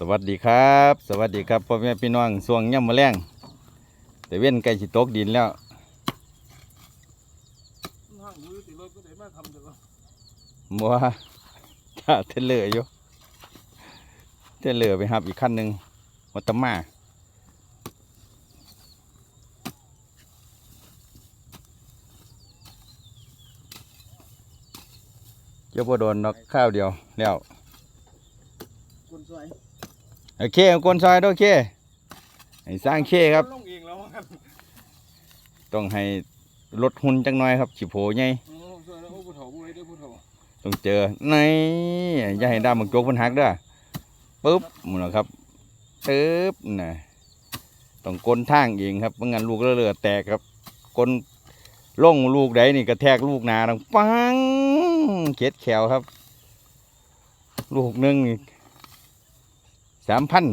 สวัสดีครับ สวัสดีครับพ่อแม่พี่น้องสวงย่ำมะแรงแต่เว้นใกล้สิตกดินแล้วมือตีเลยก็ได้มาทำเดี๋ยวถ้าเทเลอร์อยู่เทเลอร์ไปหับอีกขั้นหนึ่งวัตมาเจ้าพ่โดนนกข้าวเดียวแล้วคนสวย โอเคเอากวนซอยด้วยโอเคให้สร้างเคครับ ลงเองแล้วกันต้องให้ลดหุ่นจังหน่อยครับฉิโผใหญ่โอ้สวยแล้วโอ้ผู้เฒ่าผู้ใดเด้อผู้เฒ่าต้องเจอในอย่าให้ด้ามมักจกมันหักเด้อปึ๊บหมดแล้วครับปึ๊บน่ะต้องกลนทางเองครับไม่งั้นลูกเลือแตกครับกลล่งลูกใดนี่กระแทกลูกหนาดังปังเข็ดแขวครับ ลูกหนึ่งนี่ สามพัน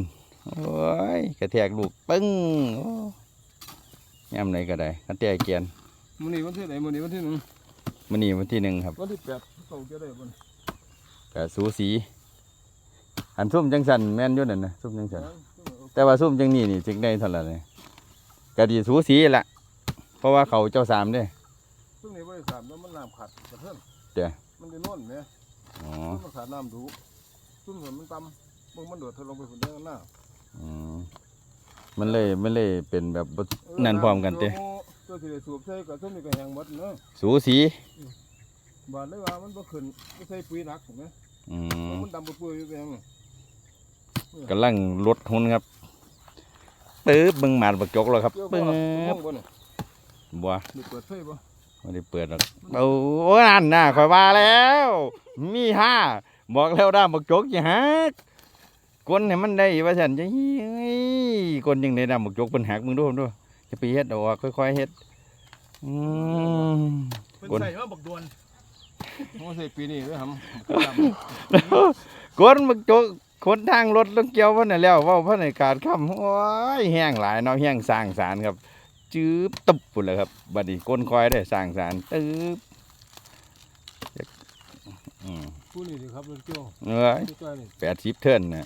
โอ้ยกระแทกลูกปึ้งโอ้ย่ำไหนก็ได้กระแทกเกียนมื้อนี้วันที่ไหนมื้อนี้วันที่หนึ่งมันนี่วันที่หนึ่งครับวันที่แปดเขาจะได้บ่กะสูสีอันซุ่มจังสันแม่นอยู่นั่นนะซุ่มจังสันแต่ว่าซุ่มจังนี่นี่จึงได้เท่าไหร่เลยกะดีสูสีละเพราะว่าเขาเจ้าสามเด้ซึ่งในบริษัทแล้วมันน้ำขัดกระเทือนเดี๋ยวมันได้นวลแหมอ๋อซึ่งมันขาดน้ำดูซึ่งมันต่ำ มึงมันโดดเธอลงไปฝุ่นเด้งหน้าอืมมันเลยมันเลยเป็นแบบบ่นั่นพร้อมกันเต้ตัวที่ได้สูบใส่กับส้มนี่ก็แห้งหมดเนาะสูสีบาดได้ว่ามันบ่ขึ้นไม่ใส่ปุ๋ยหนักเห็นไหมอืมมันดำปุ๋ยอยู่เป็นยังกำลังลดหุ่นครับตื้อบึงหมาดบักจกแล้วครับเกี่ยวปึ้บ่งม่วงบ่เนี่ยบัวมีเปิดไฟบ่ไม่ได้เปิดหรอกโอ้โหนั่นน่ะคอยว่าแล้ว มีห้าบอกแล้วด้ามบักจกอย่าหัก กลเนี่ยมันได้ว่าฉันจะเฮ้ยกลยังได้ด้ามบักจกเป็นหักมึงดูดูจะไปเฮ็ดเอาออกค่อยๆเฮ็ดอืมเป็นกดใส่ว่าบักดวนโอ้ใส่ปีนี้เด้อหำกลบักจกคนทางรถต้องเกี่ยวเพันน่ะแล้วเว่าเพันในการคำโอ้ยแห้งหลายเนาะแห้งสร้างสารครับ จืบตุบปุ่นเลยครับบัดนี้ก้นคอยได้สร้างสารตืบอืมผู้นี่สิครับรถเกี่ยวเอ้ยดีจ้อยนี่แปดสิบเทิร์นนะ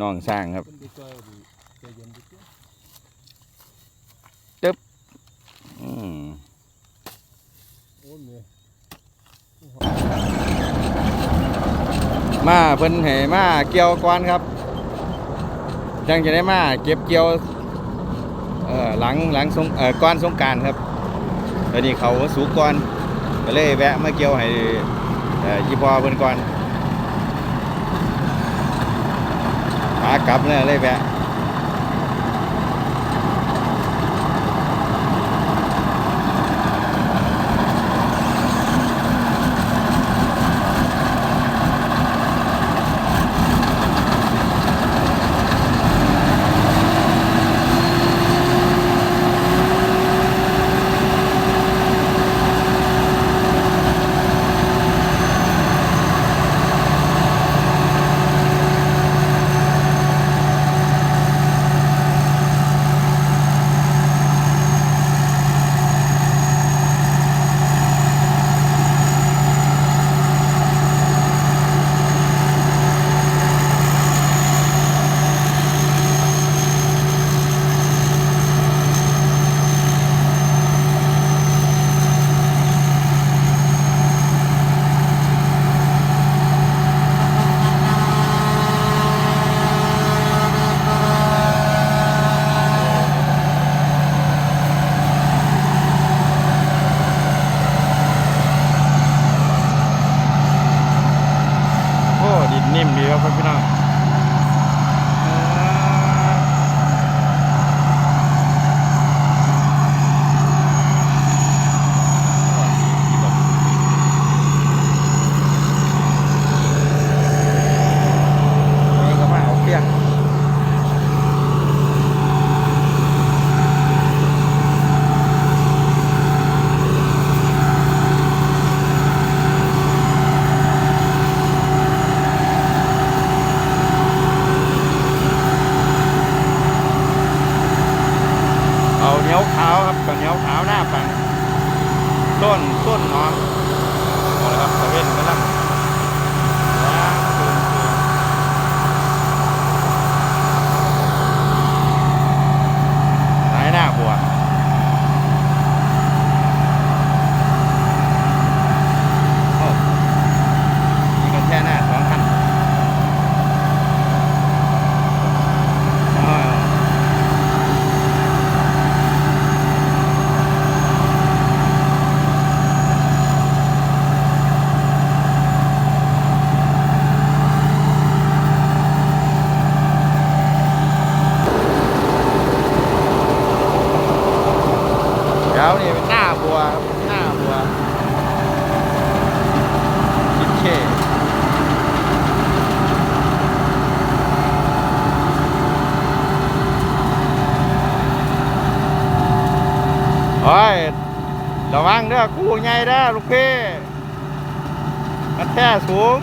น้องสร้างครับเป็นดีจ้อยดีใจเย็นดีจ้อยอืมโอ้ยเนี่ยมาเพิ่นให้มาเกี่ยวก่อนครับจังจะได้มาเก็บเกี่ยวเอ่อหลังหลังสงเอ่อก่อนสงกรารครับแล้วนี่เขาสูงก่อนก็เลยแวะมาเกี่ยวให้เอ่อยี่พอเพิ่นก่อนากลับเนี่ยเลยแวะ โอ้ดิ นนิ่มดีครับพี่น้องเอ่อนี่ก็มาเอาเพียงเอาเห นียวขาวครับกับเหนียวขาวหน้าฟังต้นต้นหนอนเอาละครับตะเวนกำลัง เด้อกู้ง่ายได้ลูกพี่กระแท่สูง